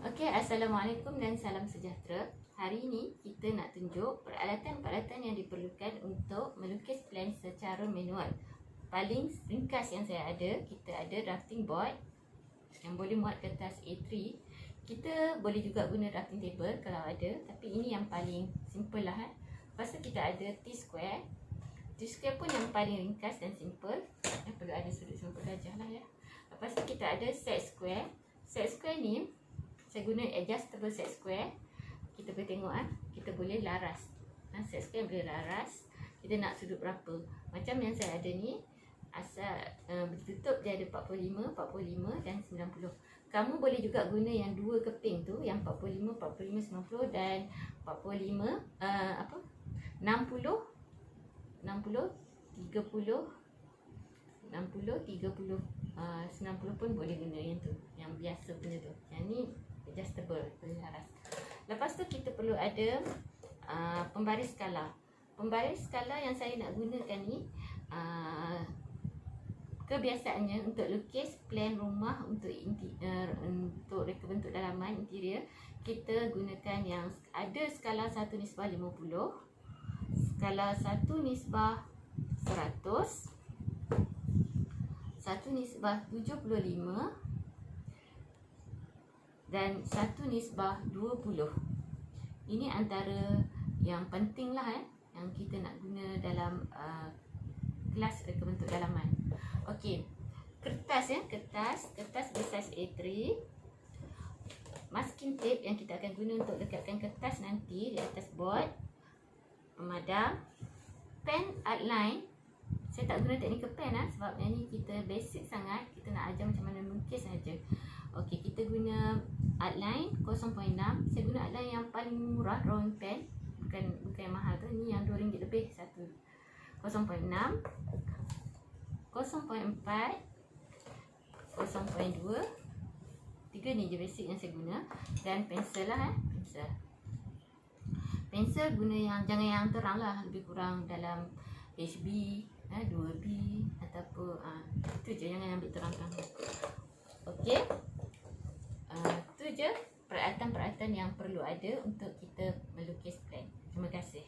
Okey, Assalamualaikum dan salam sejahtera. Hari ini kita nak tunjuk peralatan-peralatan yang diperlukan untuk melukis plan secara manual. Paling ringkas yang saya ada, kita ada drafting board yang boleh muat kertas A3. Kita boleh juga guna drafting table kalau ada, tapi ini yang paling simple lah. Eh. Lepas tu kita ada T-square. T-square pun yang paling ringkas dan simple. Yang perlu ada sudut sempur gajah lah ya. Lepas tu kita ada set square. Saya guna adjustable set square. Kita boleh tengok ah. Kita boleh laras. Ha, set square boleh laras. Kita nak sudut berapa. Macam yang saya ada ni asal uh, ditutup dia ada 45 45 dan 90 kamu boleh juga guna yang dua keping tu yang 45 45 90 dan 45 uh, apa? 60 60 30 60 30 uh, 90 pun boleh guna yang tu yang biasa punya tu yang ni adjustable boleh laras. Lepas tu kita perlu ada uh, pembaris skala. Pembaris skala yang saya nak gunakan ni uh, kebiasaannya untuk lukis plan rumah untuk inti, uh, untuk reka bentuk dalaman interior kita gunakan yang ada skala 1 nisbah 50 skala 1 nisbah 100 1 nisbah 75 dan satu nisbah 20. Ini antara yang penting lah eh, yang kita nak guna dalam uh, kelas reka bentuk dalaman. Okey, kertas ya, kertas, kertas bersaiz A3. Masking tape yang kita akan guna untuk lekatkan kertas nanti di atas board. Pemadam. Pen outline. Saya tak guna teknikal pen lah sebab yang ni kita basic sangat. Kita nak ajar macam mana melukis saja. Okey, kita guna outline 0.6. Saya guna outline yang paling murah drawing pen. Bukan bukan yang mahal tu. Ni yang RM2 lebih satu. 0.6. 0.4. 0.2. Tiga ni je basic yang saya guna. Dan pensel lah eh. Pensel. Pensel guna yang jangan yang terang lah. Lebih kurang dalam HB. Eh, 2B. Ataupun. Ah, itu je. Jangan ambil terang-terang. Okay peralatan-peralatan yang perlu ada untuk kita melukis plan. Terima kasih.